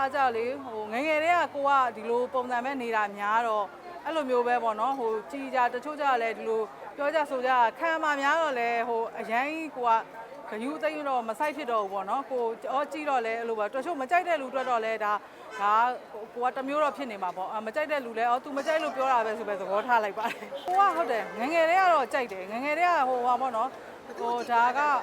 ဒါကကြောက်လေဟိုငယ်ငယ်တည်းကကိုကဒီလိုပုံစံပဲနေတာများတော့အဲ့လိုမျိုးပဲပေါ့နော်ဟိုကြည်ကြတချို့ကြလည်းဒီလိုပြောကြဆိုကြခံမှာများတော့လေဟိုအရင်ကိုကဂယူသိမ်းတော့မဆိုင်ဖြစ်တော့ဘူးပေါ့နော်ကိုအော်ကြည့်တော့လဲအဲ့လိုပဲတချို့မကြိုက်တဲ့လူတွေတော့လဲဒါဒါကိုကတစ်မျိုးတော့ဖြစ်နေမှာပေါ့အမကြိုက်တဲ့လူလဲအော် तू မကြိုက်လို့ပြောတာပဲဆိုပဲသဘောထားလိုက်ပါတယ်ကိုကဟုတ်တယ်ငယ်ငယ်တည်းကတော့ကြိုက်တယ်ငယ်ငယ်တည်းကဟိုဟာပေါ့နော်ဟိုဒါကအော်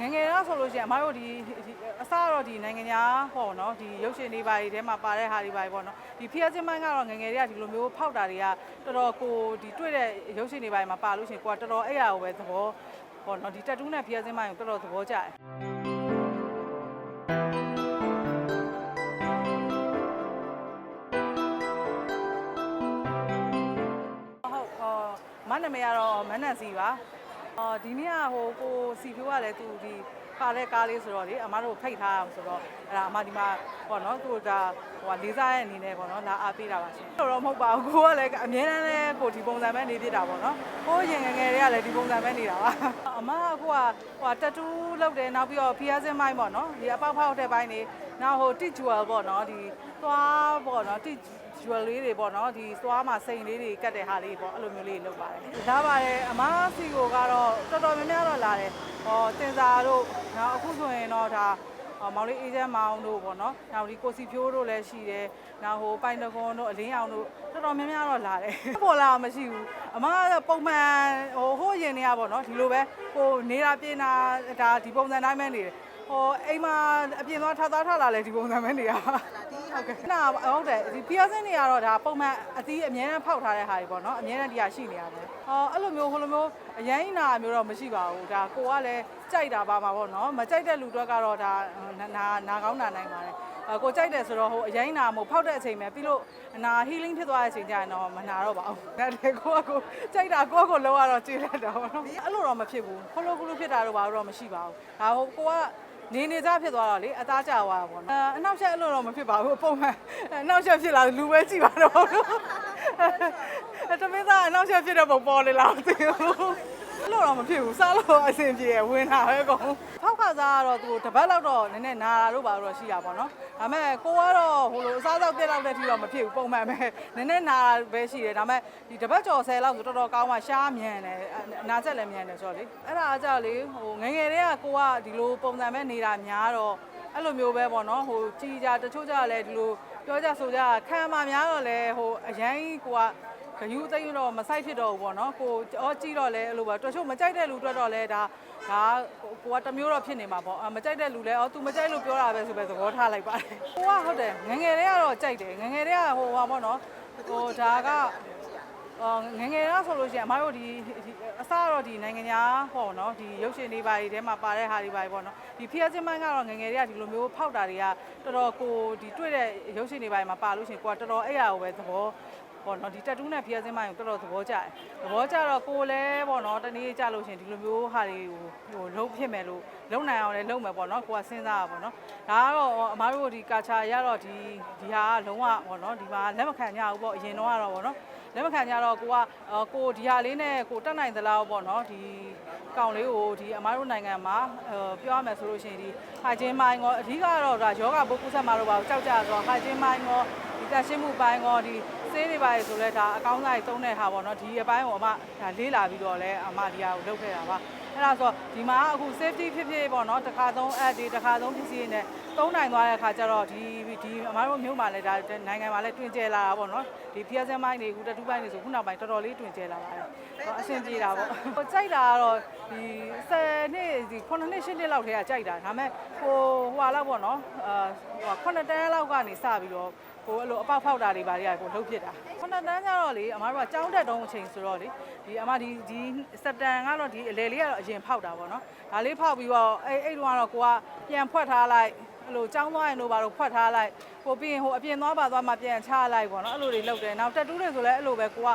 ငယ်ငယ်ကဆိုလို့ရှိရင်အမတို့ဒီဒီအစတော့ဒီနိုင်ငံညာဟောနော်ဒီရုပ်ရှင်တွေပါတွေထဲမှာပါတဲ့ဟာတွေပါတွေပေါ့နော်ဒီဖျက်ချင်းမိုင်းကတော့ငယ်ငယ်တွေကဒီလိုမျိုးဖောက်တာတွေကတော်တော်ကိုဒီတွေ့တဲ့ရုပ်ရှင်တွေပါတွေမှာပါလို့ရှိရင်ကိုကတော်တော်အဲ့ရကိုပဲသဘောဟောနော်ဒီတက်တူးနဲ့ဖျက်ချင်းမိုင်းကိုတော်တော်သဘောကျတယ်ဟုတ်အော်မနာမည်ကတော့မန်းနန်စီပါ အော်ဒီနေ့ကဟိုကိုစီဖြိုးကလည်းသူဒီပါတဲ့ကားလေးဆိုတော့လေအမတို့ဖိတ်ထားအောင်ဆိုတော့အဲ့ဒါအမဒီမှာပေါ့နော်သူဒါဟိုကလေးစားရဲ့အနေနဲ့ပေါ့နော်လာအားပေးတာပါရှင်တော်တော့မဟုတ်ပါဘူးကိုကလည်းအမြဲတမ်းလည်းကိုဒီပုံစံပဲနေပြတာပေါ့နော်ကိုရင်ငယ်ငယ်တွေကလည်းဒီပုံစံပဲနေတာပါအမကကိုကဟိုတက်တူးလုပ်တယ်နောက်ပြီးတော့ဖီယာစင်းမိုင်းပေါ့နော်ဒီအပေါက်ဖောက်တဲ့ဘိုင်းနေနောက်ဟိုတစ်ဂျူဝယ်ပေါ့နော်ဒီသွားပေါ့နော်တစ် jewel လေးတွေပေါ့နော်ဒီသွားမှာစိန်လေးတွေကတ်တဲ့ဟာလေးပေါ့အဲ့လိုမျိုးလေးလုပ်ပါတယ်ဒါပါတယ်အမားစီကိုကတော့တော်တော်များများတော့လာတယ်ဟောတင်စာတို့နောက်အခုဆိုရင်တော့ဒါဟောမောင်လေးအေးချမ်းမောင်တို့ပေါ့နော်နောက်ဒီကိုစီဖြိုးတို့လည်းရှိတယ်နောက်ဟိုပိုင်တကွန်တို့အလင်းအောင်တို့တော်တော်များများတော့လာတယ်ပေါ်လာမရှိဘူးအမားကပုံမှန်ဟိုဟိုရင်တွေကပေါ့နော်ဒီလိုပဲဟိုနေတာပြေးနာဒါဒီပုံစံတိုင်းပဲနေတယ် ဟိုအိမ်မှာအပြင်သွားထားသားထားလာလဲဒီပုံစံပဲနေရပါဟုတ်ကဲ့နာဟုတ်တယ်ဒီဖီယာစင်းတွေကတော့ဒါပုံမှန်အသီးအမြဲတမ်းဖောက်ထားတဲ့ဟာတွေပေါ့နော်အမြဲတမ်းဒီဟာရှိနေရတယ်ဟောအဲ့လိုမျိုးဟိုလိုမျိုးအရင်နာမျိုးတော့မရှိပါဘူးဒါကိုကလည်းကြိုက်တာပါမှာပေါ့နော်မကြိုက်တဲ့လူတွေကတော့ဒါနာနာကောင်းနာနိုင်ပါတယ်အကိုကြိုက်တယ်ဆိုတော့ဟိုအရင်နာမို့ဖောက်တဲ့အချိန်ပဲပြီးလို့နာ healing ဖြစ်သွားတဲ့အချိန်ကျရင်တော့မနာတော့ပါဘူးဒါတည်းကိုကကိုကြိုက်တာကိုကကိုလောက်ရတော့ကြည်လက်တာပေါ့နော်အဲ့လိုတော့မဖြစ်ဘူးခလိုခလိုဖြစ်တာတော့ဘာလို့တော့မရှိပါဘူးဒါဟိုကိုက နေနေကြဖြစ်သွားတော့လေအသားကျသွားတာပေါ့နော်အနောက်ချက်အဲ့လိုတော့မဖြစ်ပါဘူးပုံမှန်အနောက်ချက်ဖြစ်လာလူပဲကြည့်ပါတော့တမင်းသားအနောက်ချက်ဖြစ်တဲ့ပုံပေါ်လေလားမသိဘူး အဲ့လိုတော့မဖြစ်ဘူးစားလို့အဆင်ပြေရဝင်တာပဲကောဖောက်ခါစားကတော့သူတပတ်လောက်တော့နည်းနည်းနာတာလို့ပါတော့ရှိတာပေါ့နော်ဒါပေမဲ့ကိုကတော့ဟိုလိုအစားသောက်တက်လောက်တဲ့ထိတော့မဖြစ်ဘူးပုံမှန်ပဲနည်းနည်းနာတာပဲရှိတယ်ဒါပေမဲ့ဒီတပတ်ကျော်10လောက်ဆိုတော်တော်ကောင်းမှရှားမြန်တယ်နာချက်လည်းမြန်တယ်ဆိုတော့လေအဲ့ဒါအကြောက်လေဟိုငယ်ငယ်တည်းကကိုကဒီလိုပုံစံပဲနေတာများတော့အဲ့လိုမျိုးပဲပေါ့နော်ဟိုကြည်ကြတချို့ကြလည်းဒီလိုပြောကြဆိုကြခံမှာများတော့လေဟိုအရင်ကိုက ဂယူသိမ်းတော့မဆိုင်ဖြစ်တော့ဘူးပေါ့နော်ကိုအော်ကြည့်တော့လဲအဲ့လိုပဲတချို့မကြိုက်တဲ့လူတွေတော့လဲဒါဒါကိုကတစ်မျိုးတော့ဖြစ်နေမှာပေါ့အမကြိုက်တဲ့လူလဲအော် तू မကြိုက်လို့ပြောတာပဲဆိုပဲသဘောထားလိုက်ပါတယ်ကိုကဟုတ်တယ်ငယ်ငယ်တည်းကတော့ကြိုက်တယ်ငယ်ငယ်တည်းကဟိုဟာပေါ့နော်ဟိုဒါကအော်ငယ်ငယ်ကဆိုလို့ရှိရင်အမတို့ဒီဒီအစတော့ဒီနိုင်ငံညာဟောနော်ဒီရုပ်ရှင်တွေပါတွေထဲမှာပါတဲ့ဟာတွေပါတွေပေါ့နော်ဒီဖျက်ချင်းမိုင်းကတော့ငယ်ငယ်တွေကဒီလိုမျိုးဖောက်တာတွေကတော်တော်ကိုဒီတွေ့တဲ့ရုပ်ရှင်တွေပါတွေမှာပါလို့ရှိရင်ကိုကတော်တော်အဲ့ရကိုပဲသဘော ပေါ့နော်ဒီတက်တူးနဲ့ဖျက်စင်းမိုင်းကိုတော်တော်သဘောကျတယ်သဘောကျတော့ကိုယ်လည်းပေါ့နော်တနေ့ကြလို့ရှရင်ဒီလိုမျိုးဟာတွေကိုဟိုလုံးဖြစ်မယ်လို့လုံနိုင်အောင်လည်းလုံမယ်ပေါ့နော်ကိုကစဉ်းစားရပါပေါ့နော်ဒါကတော့အမားတို့ဒီကာချာရတော့ဒီဒီဟာကလုံးဝပေါ့နော်ဒီမှာလက်မခံကြဘူးပေါ့အရင်တော့ကတော့ပေါ့နော်လက်မခံကြတော့ကိုကအော်ကိုဒီဟာလေးနဲ့ကိုတက်နိုင်သလားပေါ့နော်ဒီကောင်လေးကိုဒီအမားတို့နိုင်ငံမှာဟိုပြောရမယ်ဆိုလို့ရှိရင်ဒီဟာချင်းမိုင်းကောအဓိကတော့ဒါယောဂဘုတ်ကုဆက်မှာတော့ပါကြောက်ကြဆိုတော့ဟာချင်းမိုင်းကောဒီတက်ရှင်းမှုပိုင်းကောဒီ စေးတွေပါလေဆိုလဲဒါအကောင်းစားကြီးသုံးတဲ့ဟာပေါ့နော်ဒီအပိုင်းကိုအမဒါလေးလာပြီးတော့လဲအမဒီဟာကိုလုပ်ခဲ့တာပါအဲ့ဒါဆိုဒီမှာအခု safety ဖြစ်ဖြစ်ပေါ့နော်တစ်ခါသုံး app တွေတစ်ခါသုံးပစ္စည်းတွေနဲ့သုံးနိုင်သွားတဲ့အခါကျတော့ဒီဒီအမတို့မြို့မှာလဲဒါနိုင်ငံမှာလဲတွင်ကျဲလာတာပေါ့နော်ဒီဖျက်စင်းပိုင်းတွေအခုတတူးပိုင်းတွေဆိုခုနောက်ပိုင်းတော်တော်လေးတွင်ကျဲလာပါတယ်ဟောအဆင်ပြေတာပေါ့ဟိုကြိုက်တာကတော့ဒီ10နှစ်ဒီ9နှစ်10နှစ်လောက်ထဲကကြိုက်တာဒါပေမဲ့ဟိုဟိုလောက်ပေါ့နော်အာဟို9တန်းလောက်ကနေစပြီးတော့ ကိုအဲ့လိုအပေါက်ဖောက်တာတွေပါတွေကကိုလှုပ်ဖြစ်တာခုနှစ်တန်းကျတော့လေအမားတို့ကကြောင်းတက်တုံးအချိန်ဆိုတော့လေဒီအမဒီဒီစက်တန်ကတော့ဒီအလေလေးကတော့အရင်ဖောက်တာပေါ့နော်ဒါလေးဖောက်ပြီးတော့အဲ့အဲ့တုန်းကတော့ကိုကပြန်ဖွက်ထားလိုက်အဲ့လိုကြောင်းသွားရင်တို့ဘာလို့ဖွက်ထားလိုက်ကိုပြီးရင်ဟိုအပြင်သွားပါသွားမှပြန်ချလိုက်ပေါ့နော်အဲ့လိုတွေလုပ်တယ်နောက်တက်တူးတွေဆိုလည်းအဲ့လိုပဲကိုက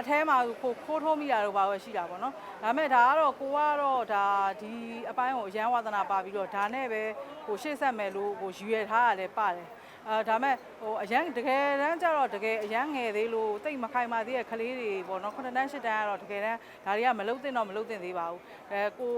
အထဲမှာကိုခိုးထိုးမိတာတော့ဘာပဲရှိတာပေါ့နော်ဒါပေမဲ့ဒါကတော့ကိုကတော့ဒါဒီအပိုင်းကိုအရန်ဝါသနာပါပြီးတော့ဒါနဲ့ပဲကိုရှေ့ဆက်မယ်လို့ကိုရွေထားရလဲပါတယ် အဲဒါမဲ့ဟိုအရန်တကယ်တမ်းကျတော့တကယ်အရန်ငယ်သေးလို့တိတ်မခိုင်မာသေးတဲ့ကလေးတွေပေါ့နော်9တန်း10တန်းကတော့တကယ်တမ်းဒါတွေကမလုတ်သင့်တော့မလုတ်သင့်သေးပါဘူးအဲကို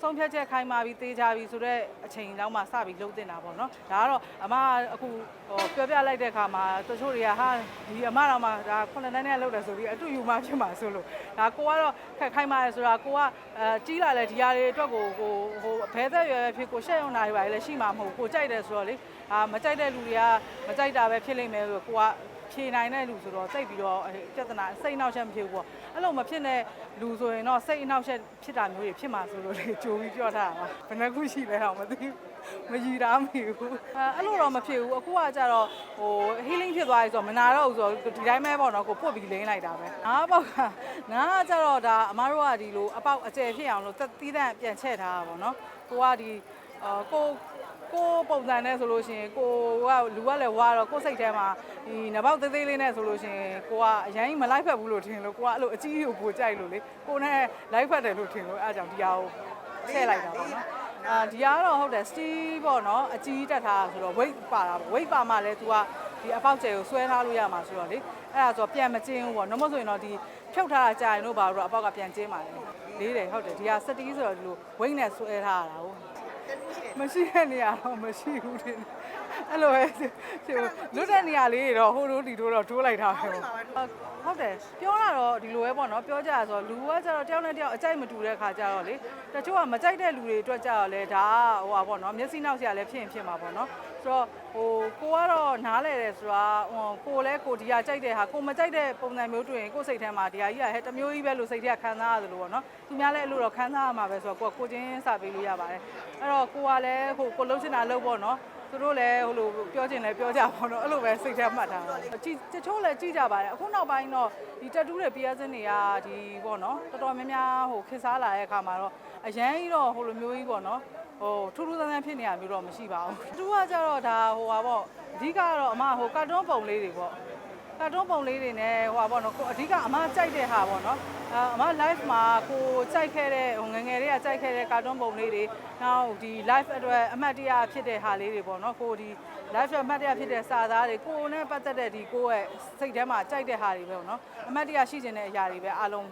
ဆုံးဖြတ်ချက်ခိုင်းပါပြီးတေးကြပြီဆိုတော့အချိန်လောက်မှစပြီးလုံးတင်တာပေါ့နော်ဒါကတော့အမအခုဟိုပြောပြလိုက်တဲ့အခါမှာတချို့တွေကဟာဒီအမတော်မှဒါခုနှစ်တန်းနဲ့လောက်တယ်ဆိုပြီးအတူယူမှဖြစ်မှာဆိုလို့ဒါကိုကတော့ခက်ခိုင်းပါတယ်ဆိုတာကိုကအဲကြီးလာလဲဒီဟာတွေအတွက်ကိုဟိုဟိုဘဲသက်ရွယ်ဖြစ်ကိုရှက်ရုံနာတွေပါလေရှိမှာမဟုတ်ကိုကြိုက်တယ်ဆိုတော့လေအာမကြိုက်တဲ့လူတွေကမကြိုက်တာပဲဖြစ်လိမ့်မယ်ဆိုကိုက ဖြေနိုင်တဲ့လူဆိုတော့စိတ်ပြီးတော့ပြဿနာစိတ်အနှောက်အယှက်မဖြစ်ဘူးပေါ့အဲ့လိုမဖြစ်တဲ့လူဆိုရင်တော့စိတ်အနှောက်အယှက်ဖြစ်တာမျိုးတွေဖြစ်မှာဆိုလို့လေကြိုပြီးပြောထားတာပါဘယ်နှခုရှိလဲတော့မသိဘူးမကြည်တာမဖြစ်ဘူးအဲ့လိုတော့မဖြစ်ဘူးအခုကကြတော့ဟို healing ဖြစ်သွားပြီဆိုတော့မနာတော့ဘူးဆိုတော့ဒီတိုင်းပဲပေါ့နော်ကိုပုတ်ပြီးလင်းလိုက်တာပဲငါပေါက်ကငါကကြတော့ဒါအမားတို့ကဒီလိုအပေါက်အကျယ်ဖြစ်အောင်လို့သီးသန့်ပြန်ချက်ထားတာပေါ့နော်ကိုကဒီအာကို ကိုပုံစံနဲ့ဆိုလို့ရှိရင်ကိုကလူကလည်းဝါတော့ကိုယ်စိတ်ထဲမှာဒီနဘောက်သေးသေးလေးနဲ့ဆိုလို့ရှိရင်ကိုကအရင်မလိုက်ဖက်ဘူးလို့ထင်လို့ကိုကအဲ့လိုအကြီးကိုပိုကြိုက်လို့လေကိုနဲ့လိုက်ဖက်တယ်လို့ထင်လို့အဲ့ဒါကြောင့်ဒီဟာကိုထည့်လိုက်တာပေါ့နော်အာဒီကတော့ဟုတ်တယ်စတီးပေါ့နော်အကြီးတက်ထားဆိုတော့ weight ပါတာပေါ့ weight ပါမှလည်း तू ကဒီအပေါက်ကျယ်ကိုဆွဲထားလို့ရမှာဆိုတော့လေအဲ့ဒါဆိုတော့ပြန်မကျင်းဘူးပေါ့နော်မဟုတ်ဆိုရင်တော့ဒီဖြုတ်ထားတာကြာရင်လို့ပါတော့အပေါက်ကပြန်ကျင်းပါလေလေးတယ်ဟုတ်တယ်ဒီဟာစတီးဆိုတော့ဒီလို weight နဲ့ဆွဲထားတာဟုတ် မရှိတဲ့နေရာတော့မရှိဘူးတင် အဲ့လိုပဲဟိုလွတ်တဲ့နေရာလေးတွေတော့ဟိုတို့ဒီတို့တော့ထိုးလိုက်တာပဲဟုတ်တယ်ပြောတာတော့ဒီလိုပဲပေါ့နော်ပြောကြရဆိုလူကကျတော့တယောက်နဲ့တယောက်အကြိုက်မတူတဲ့ခါကျတော့လေတချို့ကမကြိုက်တဲ့လူတွေအတွက်ကြတော့လေဒါကဟိုပါပေါ့နော်မျက်စိနောက်ဆရာလည်းဖြစ်ရင်ဖြစ်မှာပေါ့နော်ဆိုတော့ဟိုကိုကတော့နားလဲတယ်ဆိုတာဟိုကိုလည်းကိုဒီကကြိုက်တဲ့ဟာကိုမကြိုက်တဲ့ပုံစံမျိုးတွေ့ရင်ကိုစိတ်ထဲမှာဒီဟာကြီးကဟဲ့တမျိုးကြီးပဲလို့စိတ်ထဲခံစားရတယ်လို့ပေါ့နော်သူများလည်းအဲ့လိုတော့ခံစားရမှာပဲဆိုတော့ကိုကကိုချင်းစပေးလို့ရပါတယ်အဲ့တော့ကိုကလည်းဟိုကိုလုံးချင်တာလုံးပေါ့နော် သူတို့လည်းဟိုလိုပြောချင်လည်းပြောကြပါတော့အဲ့လိုပဲစိတ်ထဲမှတ်ထားတာကြည့်တချို့လည်းကြည့်ကြပါတယ်အခုနောက်ပိုင်းတော့ဒီတက်တူးတဲ့ PS တွေကဒီပေါ့နော်တော်တော်များများဟိုခေတ်စားလာတဲ့အခါမှာတော့အရန်ကြီးတော့ဟိုလိုမျိုးကြီးပေါ့နော်ဟိုထူးထူးဆန်းဆန်းဖြစ်နေတာမျိုးတော့မရှိပါဘူးသူကကြတော့ဒါဟိုပါပေါ့အဓိကတော့အမဟိုကာတွန်းပုံလေးတွေပေါ့ ကာတွန်းပုံလေးတွေနဲ့ဟိုပါပေါ့နော်ကိုအဓိကအမကြိုက်တဲ့ဟာပေါ့နော်အအမ live မှာကိုကြိုက်ခဲ့တဲ့ဟိုငယ်ငယ်လေးကကြိုက်ခဲ့တဲ့ကာတွန်းပုံလေးတွေနောက်ဒီ live အတွက်အမှတ်တရဖြစ်တဲ့ဟာလေးတွေပေါ့နော်ကိုဒီ live အတွက်အမှတ်တရဖြစ်တဲ့စာသားတွေကိုနဲ့ပတ်သက်တဲ့ဒီကိုရဲ့စိတ်ထဲမှာကြိုက်တဲ့ဟာတွေပဲပေါ့နော်အမှတ်တရရှိခြင်းတဲ့အရာတွေပဲအားလုံး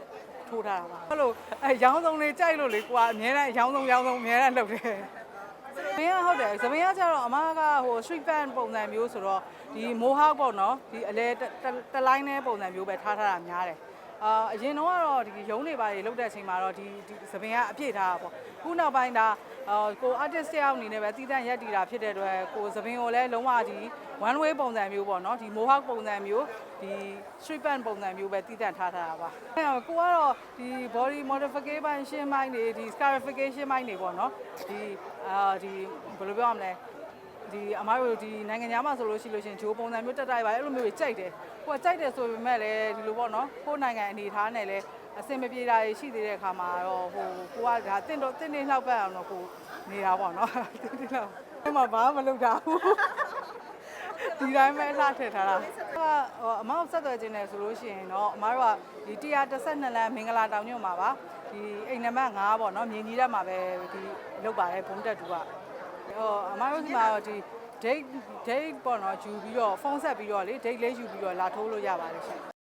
ထိုးထားတာပါအဲ့လိုအဲရောင်းဆုံးလေးကြိုက်လို့လေကိုကအများနဲ့ရောင်းဆုံးရောင်းဆုံးအများနဲ့လုပ်တယ်သ မင်းကဟုတ်တယ်သမင်းကကျတော့အမကဟို street fan ပုံစံမျိုးဆိုတော့ဒီ mohawk ပေါ့နော်ဒီအလဲတလိုင်းနဲ့ပုံစံမျိုးပဲထားထားတာများတယ် အာအရင်တော့ကတော့ဒီရုံးတွေပါတွေလုတ်တဲ့အချိန်မှာတော့ဒီဒီသမင်းကအပြည့်ထားတာပေါ့ခုနောက်ပိုင်းဒါအာကို artist တယောက်အနေနဲ့ပဲတည်တံ့ရက်တည်တာဖြစ်တဲ့အတွက်ကိုသမင်းကိုလည်းလုံးဝဒီ one way ပုံစံမျိုးပေါ့နော်ဒီ mohawk ပုံစံမျိုးဒီ street fan ပုံစံမျိုးပဲတည်တံ့ထားထားတာပါအဲ့တော့ကိုကတော့ဒီ body modification ပိုင်းတွေဒီ scarification ပိုင်းတွေပေါ့နော်ဒီအာဒီဘယ်လိုပြောရမလဲ ဒီအမားတို့ဒီနိုင်ငံသားမှာဆိုလို့ရှိလို့ရှရင်ဂျိုးပုံစံမျိုးတက်တိုက်ပါအဲ့လိုမျိုးကြီးကြိုက်တယ်ကိုကကြိုက်တယ်ဆိုပေမဲ့လည်းဒီလိုပေါ့နော်ကိုယ်နိုင်ငံအနေထားနဲ့လည်းအဆင်မပြေတာရှိသေးတဲ့အခါမှာတော့ဟိုကိုကဒါတင့်တော့တင့်နေလှောက်ပတ်အောင်တော့ကိုနေတာပေါ့နော်တင့်နေလှောက်အဲ့မှာဘာမှမလုပ်တာဘူးဒီတိုင်းပဲအလှထည့်ထားတာကဟိုအမောက်ဆက်သွယ်ခြင်းနဲ့ဆိုလို့ရှိရင်တော့အမားတို့ကဒီ132လမ်းမင်္ဂလာတောင်ညွန့်မှာပါဒီအိမ်နံပါတ်5ပေါ့နော်မြင်းကြီးတက်မှာပဲဒီလောက်ပါတယ်ဘုံတက်တူက ဟိုအမတို့ဒီမှာတော့ဒီ date date ပေါ့နော်ယူပြီးတော့ဖုန်းဆက်ပြီးတော့လေ date လေးယူပြီးတော့လာထိုးလို့ရပါတယ်ရှင်